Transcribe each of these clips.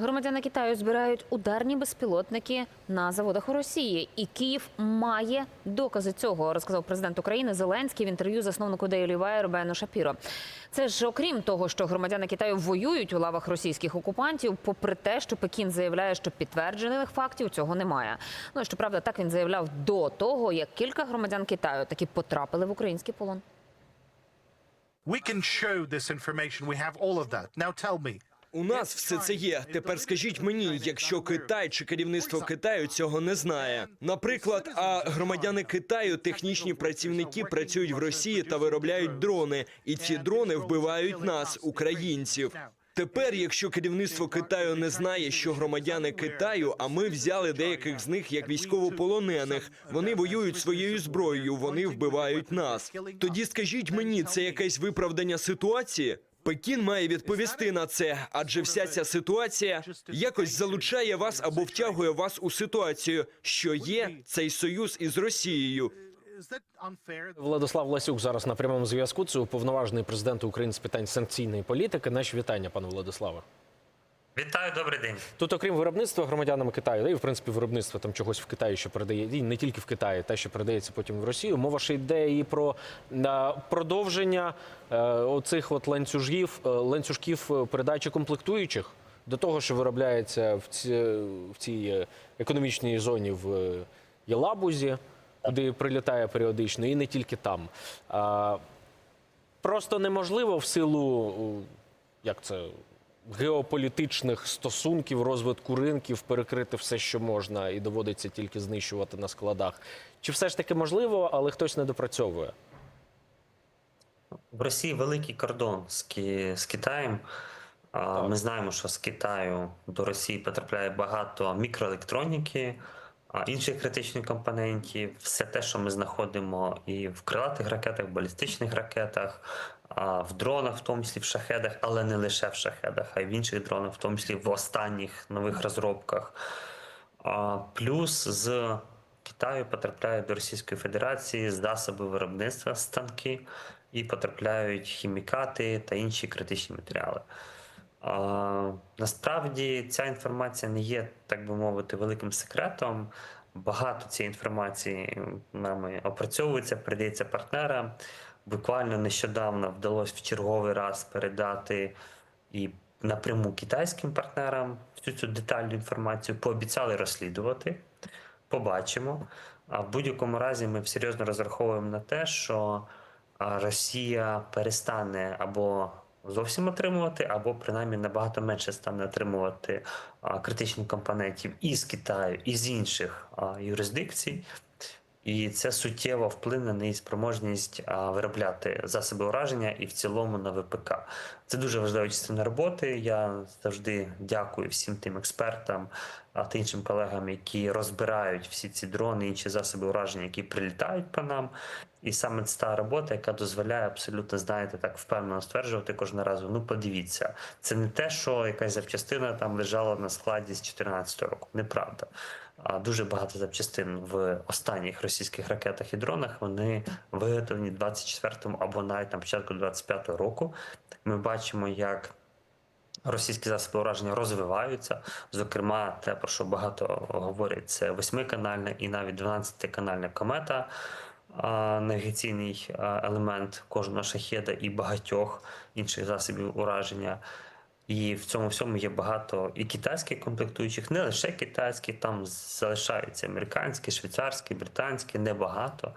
Громадяни Китаю збирають ударні безпілотники на заводах у Росії, і Київ має докази цього, розказав президент України Зеленський в інтерв'ю засновнику Daily Wire Бену Шапіро. Це ж окрім того, що громадяни Китаю воюють у лавах російських окупантів, попри те, що Пекін заявляє, що підтверджених фактів цього немає. Ну щоправда, так він заявляв до того, як кілька громадян Китаю таки потрапили в український полон. We can show this information. We have all of that. Now tell me. У нас все це є. Тепер скажіть мені, якщо Китай чи керівництво Китаю цього не знає. Наприклад, а громадяни Китаю, технічні працівники, працюють в Росії та виробляють дрони, і ці дрони вбивають нас, українців. Тепер, якщо керівництво Китаю не знає, що громадяни Китаю, а ми взяли деяких з них як військовополонених, вони воюють своєю зброєю, вони вбивають нас. Тоді скажіть мені, це якесь виправдання ситуації? Пекін має відповісти на це, адже вся ця ситуація якось залучає вас або втягує вас у ситуацію, що є цей союз із Росією. Владислав Ласюк зараз на прямому зв'язку. Це уповноважений президент України з питань санкційної політики. Наші вітання, пане Владиславе. Вітаю, добрий день. Тут, окрім виробництва громадянами Китаю, і в принципі виробництва там чогось в Китаї, що передає, і не тільки в Китаї, те, що передається потім в Росію. Мова ще йде і про е, продовження е, оцих от ланцюжків, е, ланцюжків передачі комплектуючих до того, що виробляється в, ці, в цій економічній зоні в Єлабузі, куди прилітає періодично, і не тільки там. Просто неможливо в силу як це геополітичних стосунків, розвитку ринків перекрити все, що можна, і доводиться тільки знищувати на складах. Чи все ж таки можливо, але хтось не допрацьовує? В Росії великий кордон з, Ки... з Китаєм. А, Ми знаємо, що з Китаю до Росії потрапляє багато мікроелектроніки, інших критичних компонентів, все те, що ми знаходимо і в крилатих ракетах, балістичних ракетах, в дронах, в тому числі в шахедах, але не лише в шахедах, а й в інших дронах, в тому числі в останніх нових розробках. Плюс з Китаю потрапляють до Російської Федерації засоби виробництва станки і потрапляють хімікати та інші критичні матеріали. Насправді ця інформація не є, так би мовити, великим секретом. Багато цієї інформації нами опрацьовується, передається партнерам. Буквально нещодавно вдалося в черговий раз передати і напряму китайським партнерам всю цю детальну інформацію. Пообіцяли розслідувати. Побачимо. А в будь-якому разі ми серйозно розраховуємо на те, що Росія перестане або зовсім отримувати, або принаймні набагато менше стане отримувати критичних компонентів із Китаю, і з інших юрисдикцій. І це суттєво вплине на її спроможність виробляти засоби ураження і в цілому на ВПК. Це дуже важлива частина роботи. Я завжди дякую всім тим експертам та іншим колегам, які розбирають всі ці дрони, інші засоби ураження, які прилітають по нам. І саме це та робота, яка дозволяє абсолютно, знаєте, так впевнено стверджувати кожного разу. Ну, подивіться, це не те, що якась запчастина там лежала на складі з 2014 року. Неправда. Дуже багато запчастин в останніх російських ракетах і дронах вони виготовлені 24-му або навіть там початку 25-го року. Ми бачимо, як російські засоби ураження розвиваються. Зокрема, те, про що багато говорять, це восьмиканальна і навіть 12-канальна комета. Навігаційний елемент кожного шахеда і багатьох інших засобів ураження. І в цьому всьому є багато і китайських комплектуючих, не лише китайських, там залишаються американські, швейцарські, британські, небагато,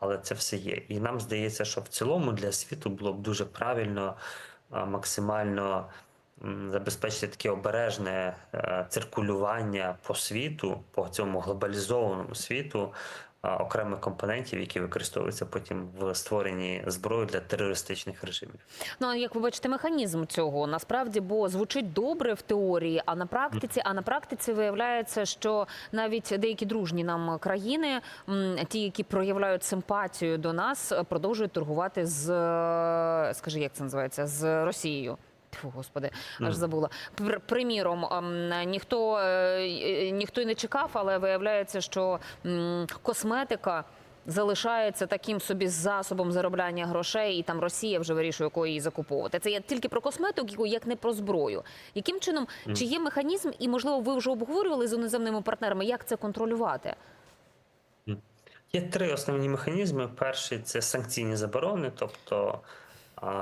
але це все є. І нам здається, що в цілому для світу було б дуже правильно максимально забезпечити таке обережне е, циркулювання по світу, по цьому глобалізованому світу. Окремих компонентів, які використовуються потім в створенні зброї для терористичних режимів. Ну а як ви бачите, механізм цього насправді, бо звучить добре в теорії, а на практиці, а на практиці виявляється, що навіть деякі дружні нам країни, ті, які проявляють симпатію до нас, продовжують торгувати з е, скажи, як це називається, з Росією. Фу, господи, аж забула. Пр- Приміром, ем, ніхто е, ніхто й не чекав, але виявляється, що косметика залишається таким собі засобом заробляння грошей, і там Росія вже вирішує, якою її закуповувати. Це я тільки про косметику, як не про зброю. Яким чином чи є механізм, і можливо, ви вже обговорювали з іноземними партнерами, як це контролювати? Є три основні механізми. Перший це санкційні заборони, тобто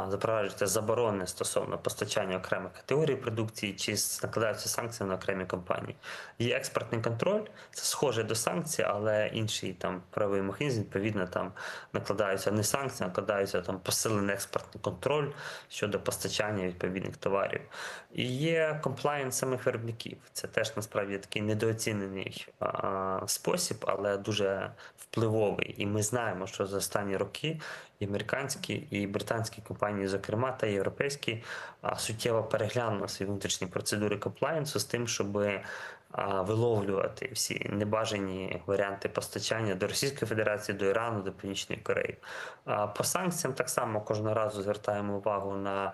запроваджуються заборони стосовно постачання окремих категорій продукції, чи накладаються санкції на окремі компанії. Є експортний контроль, це схоже до санкцій, але інший там правовий механізм, відповідно, там накладаються не санкції, накладаються там посилений експортний контроль щодо постачання відповідних товарів. І є комплаєнс самих виробників. Це теж насправді такий недооцінений а, спосіб, але дуже впливовий. І ми знаємо, що за останні роки і американські і британські компанії, зокрема, та європейські, суттєво переглянули свої внутрішні процедури комплаєнсу з тим, щоб виловлювати всі небажані варіанти постачання до Російської Федерації, до Ірану, до Північної Кореї. По санкціям так само кожного разу звертаємо увагу на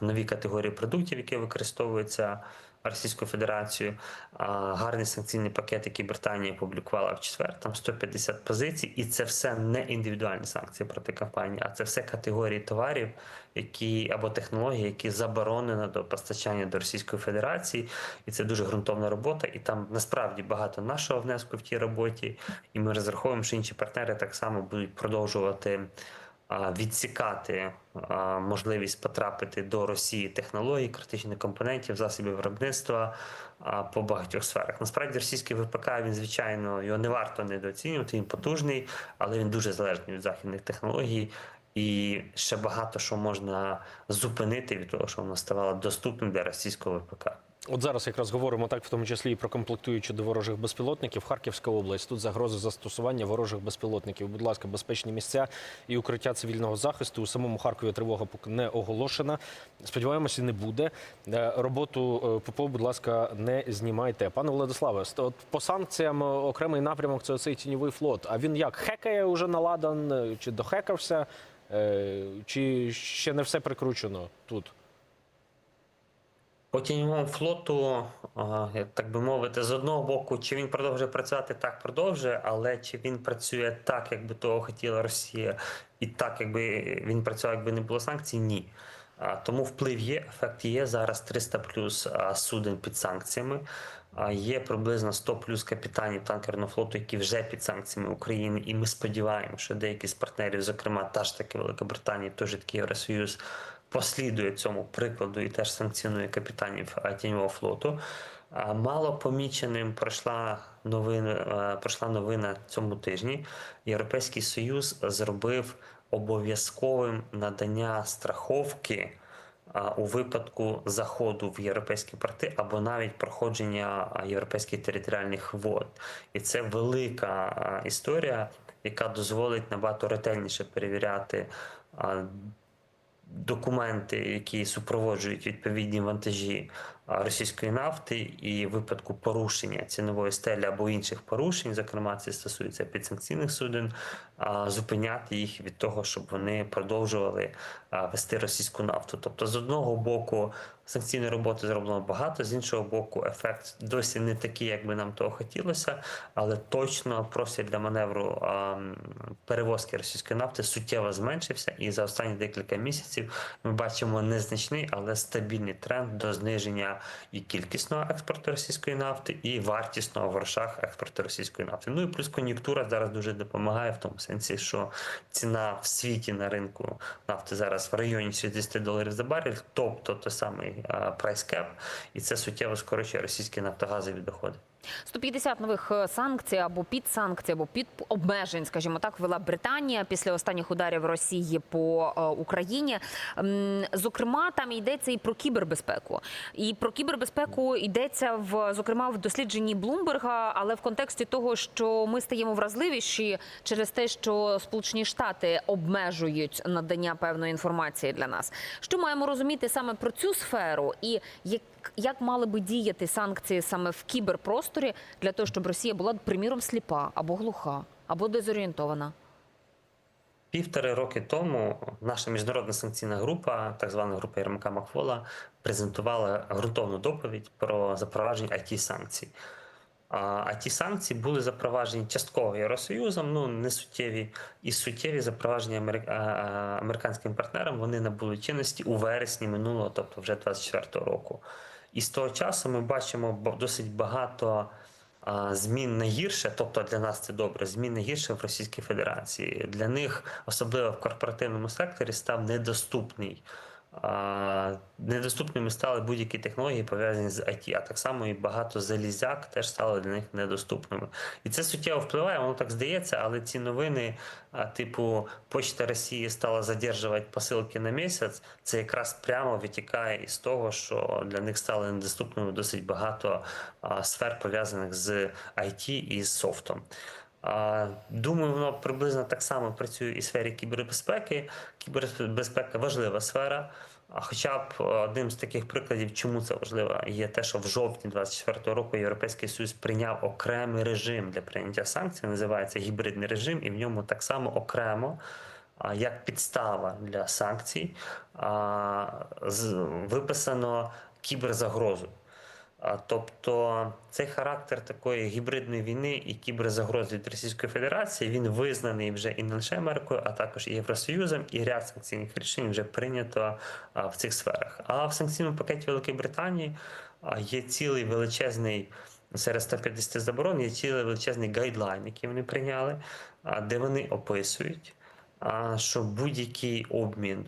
нові категорії продуктів, які використовуються Російською Федерацією. А, Гарний санкційний пакет, який Британія опублікувала в четвер, там 150 позицій, і це все не індивідуальні санкції проти компанії, а це все категорії товарів, які або технології, які заборонено до постачання до Російської Федерації, і це дуже ґрунтовна робота. І там насправді багато нашого внеску в тій роботі. І ми розраховуємо, що інші партнери так само будуть продовжувати відсікати можливість потрапити до Росії технологій, критичних компонентів, засобів виробництва по багатьох сферах. Насправді російський ВПК він звичайно його не варто недооцінювати. Він потужний, але він дуже залежний від західних технологій. І ще багато що можна зупинити від того, що воно ставало доступним для російського ВПК. От зараз якраз говоримо так, в тому числі і про комплектуючі до ворожих безпілотників. Харківська область тут загрози застосування ворожих безпілотників. Будь ласка, безпечні місця і укриття цивільного захисту. У самому Харкові тривога поки не оголошена. Сподіваємося, не буде. Е, Роботу е, ППО, будь ласка, не знімайте. Пане Владиславе, от по санкціям е, окремий напрямок це оцей тіньовий флот. А він як хекає уже наладан, чи дохекався, чи ще не все прикручено тут? По тіньовому флоту, так би мовити, з одного боку, чи він продовжує працювати, так продовжує, але чи він працює так, як би того хотіла Росія, і так, якби він працював, якби не було санкцій, ні. Тому вплив є, ефект є. Зараз 300 плюс суден під санкціями. Є приблизно 100 плюс капітанів танкерного флоту, які вже під санкціями України. І ми сподіваємося, що деякі з партнерів, зокрема та ж таки Велика Британія, той же такий Євросоюз, послідує цьому прикладу і теж санкціонує капітанів тіньового флоту. Мало поміченим пройшла новина, пройшла новина цьому тижні. Європейський Союз зробив обов'язковим надання страховки у випадку заходу в європейські порти або навіть проходження європейських територіальних вод. І це велика історія, яка дозволить набагато ретельніше перевіряти. Документи, які супроводжують відповідні вантажі російської нафти, і випадку порушення цінової стелі або інших порушень, зокрема, це стосується підсанкційних суден, зупиняти їх від того, щоб вони продовжували вести російську нафту. Тобто, з одного боку, санкційної роботи зроблено багато, з іншого боку, ефект досі не такий, як би нам того хотілося, але точно простір для маневру а, перевозки російської нафти суттєво зменшився, і за останні декілька місяців ми бачимо незначний, але стабільний тренд до зниження і кількісного експорту російської нафти, і вартісного в грошах експорту російської нафти. Ну і плюс кон'юнктура зараз дуже допомагає в тому сенсі, що ціна в світі на ринку нафти зараз в районі 60 доларів за барель, тобто той самий прайс кеп, і це суттєво скорочує російські нафтогазові доходи. 150 нових е, санкцій або підсанкцій, або під обмежень, скажімо так, ввела Британія після останніх ударів Росії по е, Україні. Зокрема, там йдеться і про кібербезпеку. І про кібербезпеку йдеться в зокрема в дослідженні Блумберга, але в контексті того, що ми стаємо вразливіші через те, що Сполучені Штати обмежують надання певної інформації для нас. Що маємо розуміти саме про цю сферу, і як, як мали би діяти санкції саме в кіберпросторі для того, щоб Росія була, приміром, сліпа або глуха, або дезорієнтована? Півтори роки тому наша міжнародна санкційна група, так звана група Єрмака Макфола, презентувала ґрунтовну доповідь про запровадження it санкцій. А, ті санкції були запроваджені частково Євросоюзом, ну не суттєві, і суттєві а, американським партнерам. Вони набули чинності у вересні минулого, тобто вже 24-го року. І з того часу ми бачимо досить багато змін на гірше, тобто для нас це добре, змін на гірше в Російській Федерації. Для них, особливо в корпоративному секторі, став недоступний. Недоступними стали будь-які технології пов'язані з IT, а так само і багато залізяк теж стали для них недоступними. І це суттєво впливає, воно так здається, але ці новини, типу, Почта Росії стала задержувати посилки на місяць, це якраз прямо витікає із того, що для них стали недоступними досить багато сфер пов'язаних з IT і з софтом. Думаю, воно приблизно так само працює і в сфері кібербезпеки. Кібербезпека важлива сфера. А Хоча б одним з таких прикладів, чому це важливо, є те, що в жовтні 24-го року Європейський Союз прийняв окремий режим для прийняття санкцій, називається гібридний режим, і в ньому так само окремо, як підстава для санкцій, виписано кіберзагрозу. Тобто цей характер такої гібридної війни і кіберзагрози від Російської Федерації він визнаний вже і не лише Америкою, а також і Євросоюзом, і ряд санкційних рішень вже прийнято в цих сферах. А в санкційному пакеті Великої Британії є цілий величезний серед 150 заборон, є цілий величезний гайдлайн, який вони прийняли, де вони описують, що будь-який обмін.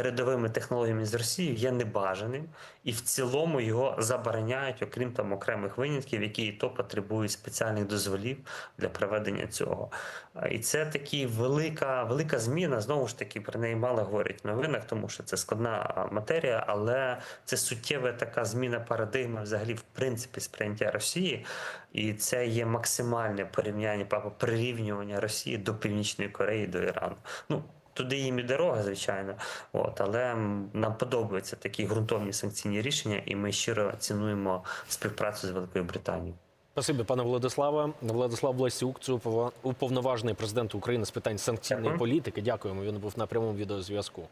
Передовими технологіями з Росією є небажаним, і в цілому його забороняють, окрім там окремих винятків, які і то потребують спеціальних дозволів для проведення цього. І це такі велика, велика зміна. Знову ж таки, про неї мало говорять в новинах, тому що це складна матерія, але це суттєва така зміна парадигми взагалі в принципі сприйняття Росії, і це є максимальне порівняння, прирівнювання Росії до Північної Кореї, до Ірану. Ну Туди їм і дорога, звичайно. От, але нам подобаються такі ґрунтовні санкційні рішення, і ми щиро цінуємо співпрацю з Великою Британією. Спасибі, пане Владиславе. Владислав Власюк, це уповноважений президент України з питань санкційної Дякую. політики. Дякуємо. Він був на прямому відеозв'язку.